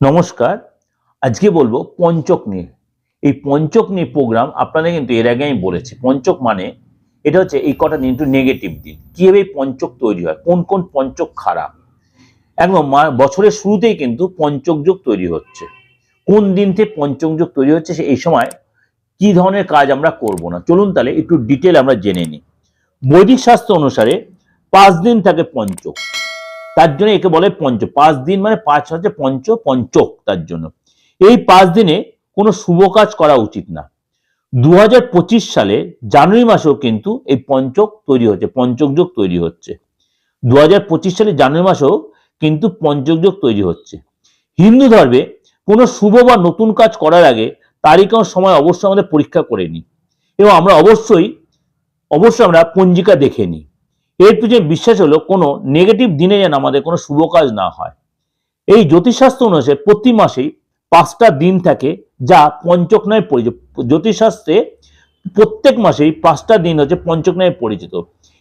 নমস্কার। আজকে বলব পঞ্চক নিয়ে। এই পঞ্চক নিয়ে প্রোগ্রাম আপনাদের কিন্তু এর আগে আমি বলেছি। পঞ্চক মানে এটা হচ্ছে এই কটা দিন একটু নেগেটিভ দিন কীভাবে পঞ্চক তৈরি হয়? কোন কোন পঞ্চক খারাপ? একদম বছরের শুরুতেই কিন্তু পঞ্চক যোগ তৈরি হচ্ছে। কোন দিন থেকে পঞ্চক যোগ তৈরি হচ্ছে সে এই সময় কি ধরনের কাজ আমরা করব না? চলুন তাহলে একটু ডিটেল আমরা জেনে নিই। বৈদিক শাস্ত্র অনুসারে পাঁচ দিন থাকে পঞ্চক। তার জন্য একে বলে পঞ্চ। পাঁচ দিন মানে পাঁচ হচ্ছে পঞ্চ, পঞ্চক তার জন্য। এই পাঁচ দিনে কোনো শুভ কাজ করা উচিত না। দু হাজার পঁচিশ সালে জানুয়ারি মাসেও কিন্তু এই পঞ্চক তৈরি হচ্ছে, পঞ্চক যোগ তৈরি হচ্ছে। দু হাজার পঁচিশ সালে জানুয়ারি মাসেও কিন্তু পঞ্চক যোগ তৈরি হচ্ছে। হিন্দু ধর্মে কোনো শুভ বা নতুন কাজ করার আগে তারিখ ও সময় অবশ্যই আমাদের পরীক্ষা করে নিই। এবং আমরা অবশ্যই অবশ্যই আমরা পঞ্জিকা দেখে নিই। এর পিছনে বিশ্বাস হলো কোনো নেগেটিভ দিনে যেন আমাদের কোনো শুভ কাজ না হয়। এই জ্যোতিষশাস্ত্র অনুসারে প্রতি মাসেই পাঁচটা দিন থাকে যা পঞ্চক নামে পরিচিত। জ্যোতিষশাস্ত্রে প্রত্যেক মাসেই পাঁচটা দিন হচ্ছে পঞ্চক নামে পরিচিত।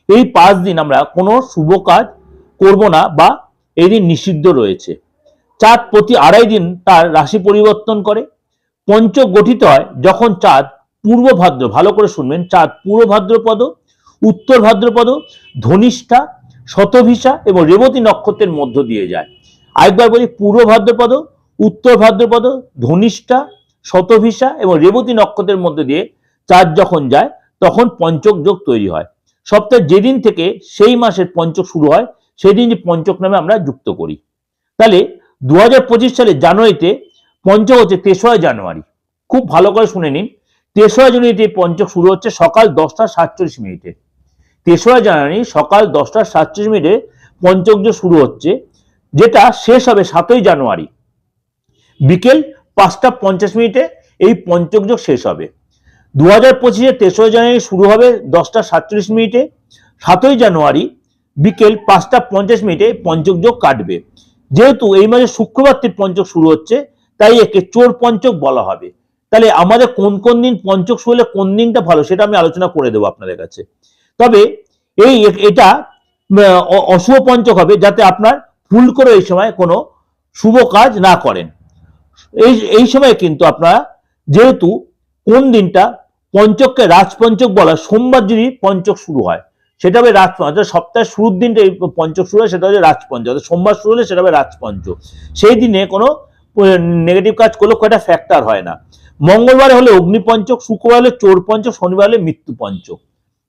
এই পাঁচ দিন আমরা কোনো শুভ কাজ করব না বা এই দিন নিষিদ্ধ রয়েছে। চাঁদ প্রতি আড়াই দিন তার রাশি পরিবর্তন করে। পঞ্চক গঠিত হয় যখন চাঁদ পূর্ব ভাদ্র, ভালো করে শুনবেন, চাঁদ পূর্ব ভাদ্রপদ উত্তর ভাদ্রপদ, ধনিষ্ঠা, শতভিসা এবং রেবতী নক্ষত্রের মধ্য দিয়ে যায়। আরেকবার বলি, পূর্ব ভাদ্রপদ, উত্তর ভাদ্রপদ, ধনিষ্ঠা, শতভিসা এবং রেবতী নক্ষত্রের মধ্যে দিয়ে চাঁদ যখন যায়, তখন পঞ্চক যোগ তৈরি হয়। সপ্তাহে যেদিন থেকে সেই মাসের পঞ্চক শুরু হয় সেই দিন যে পঞ্চক নামে আমরা যুক্ত করি। তাহলে দু হাজার পঁচিশ সালে জানুয়ারিতে পঞ্চক হচ্ছে তেসরা জানুয়ারি। খুব ভালো করে শুনে নিন। তেসরা জানুয়ারিতে পঞ্চক শুরু হচ্ছে সকাল দশটা সাতচল্লিশ মিনিটে। তেসরা জানুয়ারি সকাল দশটা সাতচল্লিশ মিনিটে পঞ্চক শুরু হচ্ছে, যেটা শেষ হবে সাতই জানুয়ারি। বিকেল পাঁচটা পঞ্চাশ মিনিটে এই পঞ্চক শেষ হবে। দু হাজার পঁচিশে তেসরা জানুয়ারি শুরু হবে দশটা সাতচল্লিশ মিনিটে। সাতই জানুয়ারি বিকেল পাঁচটা পঞ্চাশ মিনিটে পঞ্চকযোখ কাটবে। যেহেতু এই মাসে শুক্রবার থেকে পঞ্চক শুরু হচ্ছে, তাই একে চোর পঞ্চক বলা হবে। তাহলে আমাদের কোন কোন দিন পঞ্চক শুরু হলে কোন দিনটা ভালো সেটা আমি আলোচনা করে দেবো আপনাদের কাছে। তবে এই এটা অশুভ পঞ্চক হবে যাতে আপনার ভুল করে এই সময় কোনো শুভ কাজ না করেন। এই এই সময় কিন্তু আপনারা যেহেতু কোন দিনটা পঞ্চককে রাজপঞ্চক বলা সোমবার যদি পঞ্চক শুরু হয়। সেটা হবে রাজপঞ্চ সপ্তাহের শুরুর দিনটা এই পঞ্চক শুরু হয়, সেটা হচ্ছে রাজপঞ্চ, অর্থাৎ সোমবার শুরু হলে সেটা হবে রাজপঞ্চ। সেই দিনে কোনো নেগেটিভ কাজ করলে কয়টা ফ্যাক্টর হয় না। মঙ্গলবার হলে অগ্নিপঞ্চক, শুক্রবার হলে চোর পঞ্চক শনিবার হলে মৃত্যু পঞ্চক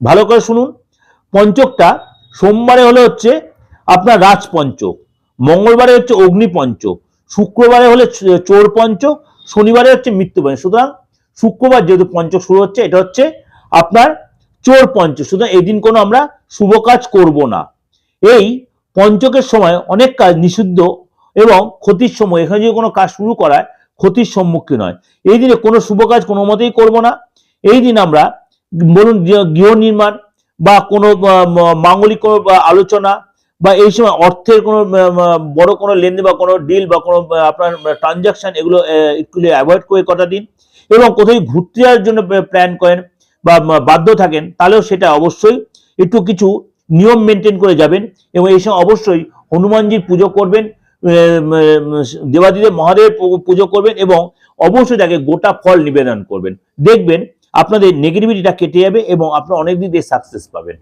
ভালো করে শুনুন। পঞ্চকটা সোমবারে হলে হচ্ছে আপনার রাজপঞ্চক, মঙ্গলবারে হচ্ছে অগ্নিপঞ্চক, শুক্রবারে হলে চোর পঞ্চক শনিবারে হচ্ছে মৃত্যু পঞ্চক সুতরাং শুক্রবার যেহেতু পঞ্চক শুরু হচ্ছে, এটা হচ্ছে আপনার চোর পঞ্চক সুতরাং এই দিন কোনো আমরা শুভ কাজ করব না। এই পঞ্চকের সময় অনেক কাজ নিষিদ্ধ এবং ক্ষতির সময় এখানে যদি কোনো কাজ শুরু করায় ক্ষতির সম্মুখীন হয়। এই দিনে কোনো শুভ কাজ কোনো মতেই করব না। এই দিন আমরা বলুন গৃহ- নির্মাণ বা কোনো মাঙ্গলিক কোনো আলোচনা বা এই সময় অর্থের কোনো বড় কোনো লেনদেন বা কোনো ডিল বা কোনো আপনার ট্রানজাকশন এগুলো একটু অ্যাভয়েড করে কটা দিন এবং কোথায় ঘুরতে যাওয়ার জন্য প্ল্যান করেন বা বাধ্য থাকেন তাহলেও সেটা অবশ্যই একটু কিছু নিয়ম মেনটেন করে যাবেন এবং এই সময় অবশ্যই হনুমানজির পুজো করবেন দেবাদিদেব মহাদেবের পুজো করবেন এবং অবশ্যই তাকে গোটা ফল নিবেদন করবেন। দেখবেন আপনাদের নেগেটিভিটিটা কেটে যাবে এবং আপনারা অনেক দিক দিয়ে সাকসেস পাবেন।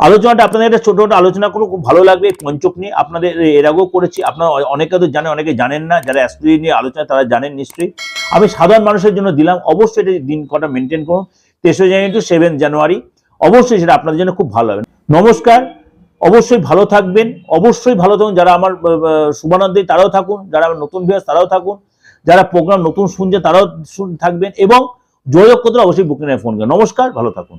আলোচনাটা আপনাদের একটা ছোট আলোচনা করব খুব ভালো লাগবে পঞ্চক নিয়ে। আপনাদের এর আগেও করেছি, আপনারা অনেকে তো জানেন, অনেকে জানেন না, যারা অ্যাস্ট্রোলজি নিয়ে আলোচনা, তারা জানেন নিশ্চয়ই। আমি সাধারণ মানুষের জন্য দিলাম, অবশ্যই এটা দিন কটা মেনটেন করুন। তেসরা জানুয়ারি টু সেভেন জানুয়ারি অবশ্যই সেটা আপনাদের জন্য খুব ভালো হবে নমস্কার, অবশ্যই ভালো থাকবেন, অবশ্যই ভালো থাকুন। যারা আমার শুভানন্দী, তারাও থাকুন। যারা আমার নতুন ভিউয়ার্স তারাও থাকুন। যারা প্রোগ্রাম নতুন শুনছে, তারাও থাকবেন এবং যোগাযোগ করতে অবশ্যই বুকিং ফোন করেন। নমস্কার ভালো থাকুন।